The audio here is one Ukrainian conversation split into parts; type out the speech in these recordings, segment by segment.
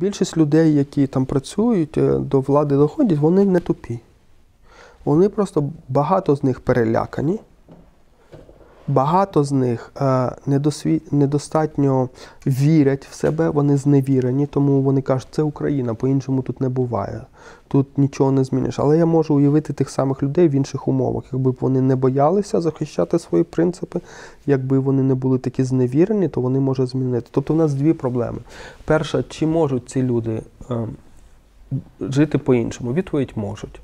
Більшість людей, які там працюють, е, до влади доходять, вони не тупі. Вони просто багато з них перелякані, багато з них е, недосві... недостатньо вірять в себе, вони зневірені, тому вони кажуть, це Україна, по-іншому тут не буває. Тут нічого не зміниш. Але я можу уявити тих самих людей в інших умовах, якби вони не боялися захищати свої принципи, якби вони не були такі зневірені, то вони можуть змінити. Тобто в нас дві проблеми. Перша, чи можуть ці люди е, жити по-іншому? Відповідь можуть.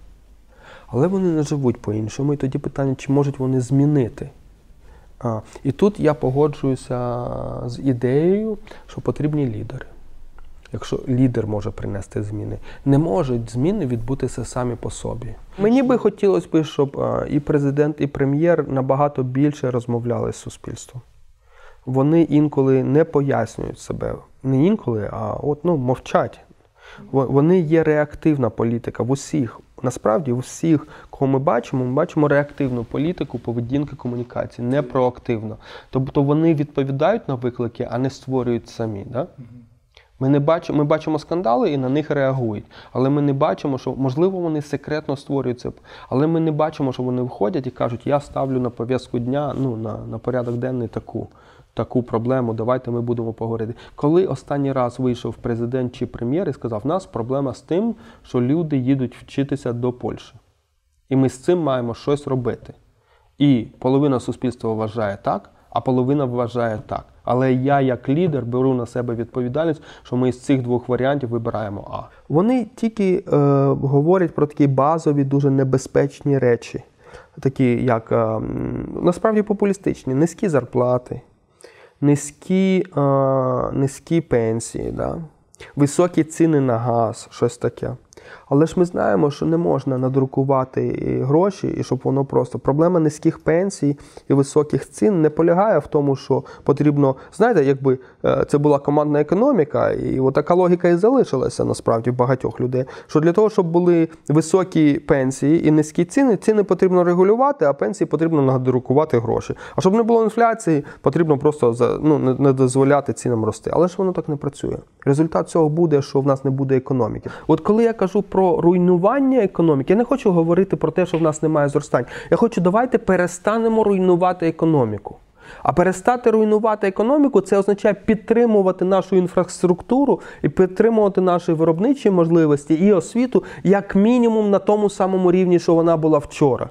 Але вони не живуть по-іншому. І тоді питання, чи можуть вони змінити. А, І тут я погоджуюся з ідеєю, що потрібні лідери. Якщо лідер може принести зміни, не можуть зміни відбутися самі по собі. Мені би хотілося б, щоб і президент, і прем'єр набагато більше розмовляли з суспільством. Вони інколи не пояснюють себе. Не інколи, а от ну мовчать. Вони є реактивна політика в усіх. Насправді, у усіх, кого ми бачимо, ми бачимо реактивну політику поведінки комунікації, не проактивно. Тобто вони відповідають на виклики, а не створюють самі. Да? Ми не бачимо, ми бачимо скандали і на них реагують. Але ми не бачимо, що можливо вони секретно створюють це. Але ми не бачимо, що вони виходять і кажуть, я ставлю на пов'язку дня, ну на, на порядок денний таку. Таку проблему, давайте ми будемо поговорити. Коли останній раз вийшов президент чи прем'єр і сказав, у нас проблема з тим, що люди їдуть вчитися до Польщі. І ми з цим маємо щось робити. І половина суспільства вважає так, а половина вважає так. Але я, як лідер, беру на себе відповідальність, що ми з цих двох варіантів вибираємо А. Вони тільки е, говорять про такі базові, дуже небезпечні речі, такі як е, насправді популістичні, низькі зарплати, низькі, е, низькі пенсії, да? високі ціни на газ, щось таке. Але ж ми знаємо, що не можна надрукувати гроші, і щоб воно просто. Проблема низьких пенсій і високих цін не полягає в тому, що потрібно, знаєте, якби е, це була командна економіка, і така логіка і залишилася насправді багатьох людей. Що для того, щоб були високі пенсії і низькі ціни, ціни потрібно регулювати, а пенсії потрібно надрукувати гроші. А щоб не було інфляції, потрібно просто ну, не, дозволяти цінам рости. Але ж воно так не працює. Результат цього буде, що в нас не буде економіки. От коли я кажу про руйнування економіки, я не хочу говорити про те, що в нас немає зростань. Я хочу, давайте перестанемо руйнувати економіку. А перестати руйнувати економіку це означає підтримувати нашу інфраструктуру і підтримувати наші виробничі можливості і освіту як мінімум на тому самому рівні, що вона була вчора.